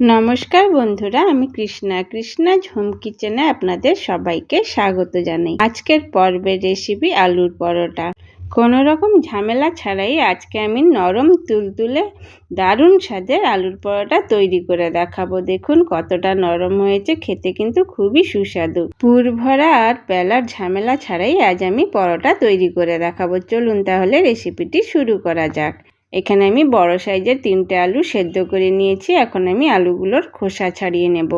নমস্কার বন্ধুরা, আমি কৃষ্ণা। কৃষ্ণা ঝুম কিচেনে আপনাদের সবাইকে স্বাগত জানাই। আজকের পর্বের রেসিপি আলুর পরোটা। কোনো রকম ঝামেলা ছাড়াই আজকে আমি নরম তুলতুলে দারুণ স্বাদের আলুর পরোটা তৈরি করে দেখাবো। দেখুন কতটা নরম হয়েছে, খেতে কিন্তু খুবই সুস্বাদু। পুর ভরা আর পেলার ঝামেলা ছাড়াই আজ আমি পরোটা তৈরি করে দেখাবো। চলুন তাহলে রেসিপিটি শুরু করা যাক। এখানে আমি বড় সাইজের তিনটে আলু সেদ্ধ করে নিয়েছি। এখন আমি আলুগুলোর খোসা ছাড়িয়ে নেব।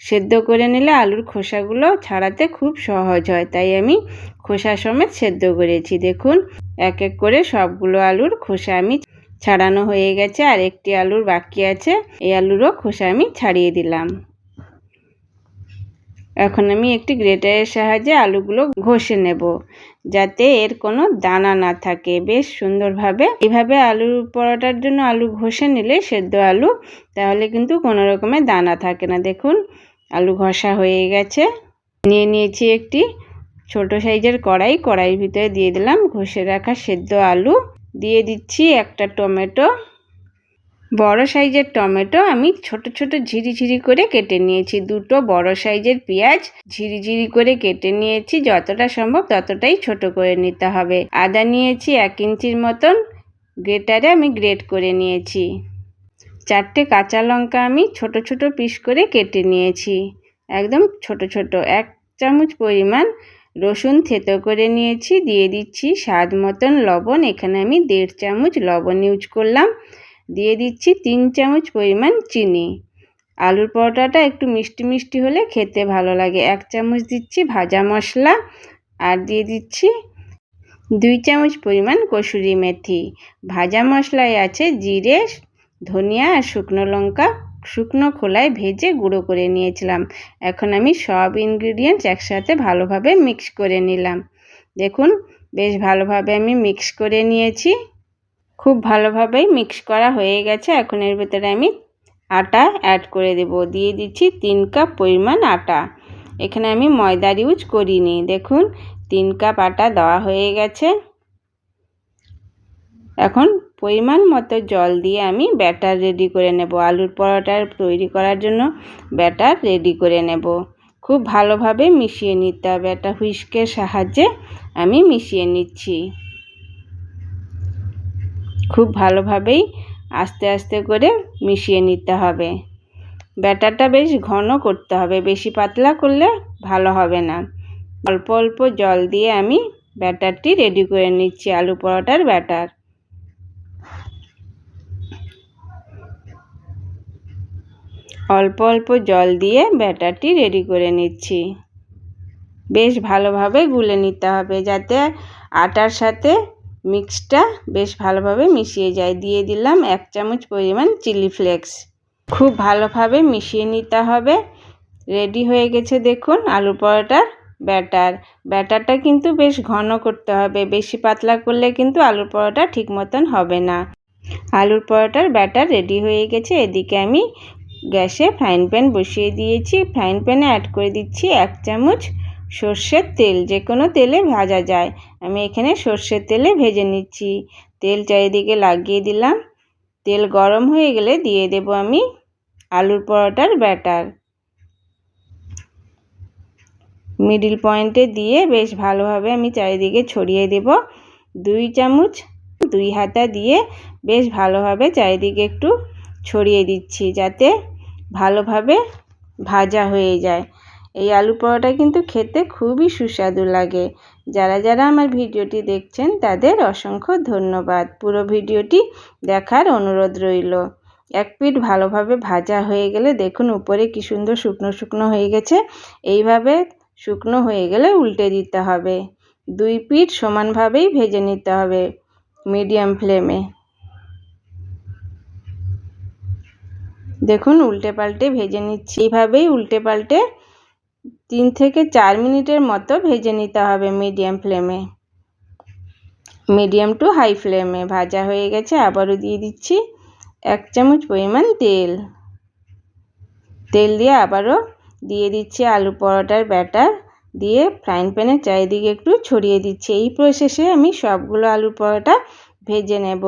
সেদ্ধ করে নিলে আলুর খোসাগুলো ছাড়াতে খুব সহজ হয়, তাই আমি খোসা সমেত সেদ্ধ করেছি। দেখুন, এক এক করে সবগুলো আলুর খোসা আমি ছাড়ানো হয়ে গেছে, আর একটি আলুর বাকি আছে। এই আলুরও খোসা আমি ছাড়িয়ে দিলাম। এখন আমি একটি গ্রেটারের সাহায্যে আলুগুলো ঘষে নেব, যাতে এর কোনো দানা না থাকে। বেশ সুন্দরভাবে এভাবে আলুর পরোটার জন্য আলু ঘষে নিলে সেদ্ধ আলু, তাহলে কিন্তু কোনো রকমের দানা থাকে না। দেখুন, আলু ঘষা হয়ে গেছে। নিয়ে নিয়েছি একটি ছোট সাইজের কড়াই। কড়াইয়ের ভিতরে দিয়ে দিলাম ঘষে রাখা সেদ্ধ আলু। দিয়ে দিচ্ছি একটা টমেটো। বড় সাইজের টমেটো আমি ছোট ছোট ঝিরিঝিরি করে কেটে নিয়েছি। দুটো বড় সাইজের পেঁয়াজ ঝিরিঝিরি করে কেটে নিয়েছি। যতটা সম্ভব ততটাই ছোট করে নিতে হবে। আদা নিয়েছি এক ইঞ্চির মতন। গ্রেটারে আমি গ্রেট করে নিয়েছি। চারটে কাঁচা লঙ্কা আমি ছোট ছোট পিস করে কেটে নিয়েছি। একদম ছোট ছোট। এক চামচ পরিমাণ রসুন থেতো করে নিয়েছি। দিয়ে দিচ্ছি স্বাদ মতন লবণ। এখানে আমি দেড় চামচ লবণ ইউজ করলাম। দিয়ে দিচ্ছি তিন চামচ পরিমাণ চিনি। আলুর পরোটাটা একটু মিষ্টি মিষ্টি হলে খেতে ভালো লাগে। এক চামচ দিচ্ছি ভাজা মশলা আর দিয়ে দিচ্ছি দুই চামচ পরিমাণ কসুরি মেথি। ভাজা মশলায় আছে জিরে, ধনিয়া আর শুকনো লঙ্কা। শুকনো খোলায় ভেজে গুঁড়ো করে নিয়েছিলাম। এখন আমি সব ইনগ্রিডিয়েন্টস একসাথে ভালোভাবে মিক্স করে নিলাম। দেখুন, বেশ ভালোভাবে আমি মিক্স করে নিয়েছি। খুব ভালোভাবেই মিক্স করা হয়ে গেছে। এখন এর ভেতরে আমি আটা অ্যাড করে দেব। দিয়ে দিচ্ছি তিন কাপ পরিমাণ আটা। এখানে আমি ময়দার ইউজ করিনি। দেখুন, তিন কাপ আটা দেওয়া হয়ে গেছে। এখন পরিমাণ মতো জল দিয়ে আমি ব্যাটার রেডি করে নেব। আলুর পরোটার তৈরি করার জন্য ব্যাটার রেডি করে নেব। খুব ভালোভাবে মিশিয়ে নিতে হবে। একটা হুইস্কের সাহায্যে আমি মিশিয়ে নিচ্ছি। খুব ভালোভাবেই আস্তে আস্তে করে মিশিয়ে নিতে হবে। ব্যাটারটা বেশ ঘন করতে হবে, বেশি পাতলা করলে ভালো হবে না। অল্প অল্প জল দিয়ে আমি ব্যাটারটি রেডি করে নিচ্ছি, আলু পরোটার ব্যাটার। অল্প অল্প জল দিয়ে ব্যাটারটি রেডি করে নিচ্ছি। বেশ ভালোভাবে গুলে নিতে হবে যাতে আটার সাথে মিক্সটা বেশ ভালোভাবে মিশিয়ে যায়। দিয়ে দিলাম এক চামচ পরিমাণ চিলি ফ্লেক্স। খুব ভালোভাবে মিশিয়ে নিতে হবে। রেডি হয়ে গেছে দেখুন আলু পরোটার ব্যাটার। ব্যাটারটা কিন্তু বেশ ঘন করতে হবে। বেশি পাতলা করলে কিন্তু আলুর পরোটা ঠিক মতন হবে না। আলুর পরোটার ব্যাটার রেডি হয়ে গেছে। এদিকে আমি গ্যাসে ফ্রাইং প্যান বসিয়ে দিয়েছি। ফ্রাইং প্যানে অ্যাড করে দিচ্ছি এক চামচ সর্ষের তেল, যে কোনো তেলে ভাজা যায়। আমি এখানে সর্ষের তেলে ভেজে নিচ্ছি। তেল চারিদিকে লাগিয়ে দিলাম। তেল গরম হয়ে গেলে দিয়ে দেব আমি আলুর পরোটার ব্যাটার। মিডিল পয়েন্টে দিয়ে বেশ ভালোভাবে আমি চারিদিকে ছড়িয়ে দেব। দুই চামচ দুই হাতা দিয়ে বেশ ভালোভাবে চারিদিকে একটু ছড়িয়ে দিচ্ছি যাতে ভালোভাবে ভাজা হয়ে যায়। এই আলু পরোটা কিন্তু খেতে খুবই সুস্বাদু লাগে। যারা যারা আমার ভিডিওটি দেখছেন, তাদের অসংখ্য ধন্যবাদ। পুরো ভিডিওটি দেখার অনুরোধ রইল। এক পিঠ ভালোভাবে ভাজা হয়ে গেলে দেখুন উপরে কি সুন্দর শুকনো শুকনো হয়ে গেছে। এইভাবে শুকনো হয়ে গেলে উল্টে দিতে হবে। দুই পিঠ সমানভাবেই ভেজে নিতে হবে মিডিয়াম ফ্লেমে। দেখুন উল্টে পাল্টে ভেজে নিচ্ছি। এইভাবেই উল্টে পাল্টে তিন থেকে চার মিনিটের মতো ভেজে নিতে হবে মিডিয়াম ফ্লেমে। মিডিয়াম টু হাই ফ্লেমে ভাজা হয়ে গেছে, আবারও দিয়ে দিচ্ছি এক চামচ পরিমাণ তেল। তেল দিয়ে আবারও দিয়ে দিচ্ছি আলু পরোটার ব্যাটার, দিয়ে ফ্রাইং প্যানের চারিদিকে একটু ছড়িয়ে দিচ্ছি। এই প্রসেসে আমি সবগুলো আলু পরোটা ভেজে নেব।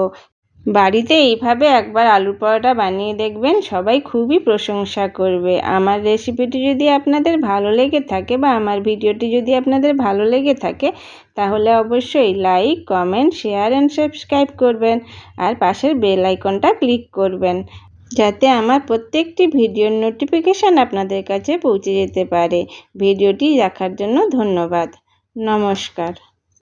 বাড়িতে এইভাবে একবার আলুর পরোটা বানিয়ে দেখবেন, সবাই খুবই প্রশংসা করবে। আমার রেসিপিটি যদি আপনাদের ভালো লেগে থাকে বা আমার ভিডিওটি যদি আপনাদের ভালো লেগে থাকে, তাহলে অবশ্যই like, comment, share and subscribe করবেন আর পাশের বেল আইকনটা ক্লিক করবেন, যাতে আমার প্রত্যেকটি ভিডিওর নোটিফিকেশান আপনাদের কাছে পৌঁছে যেতে পারে। ভিডিওটি দেখার জন্য ধন্যবাদ। নমস্কার।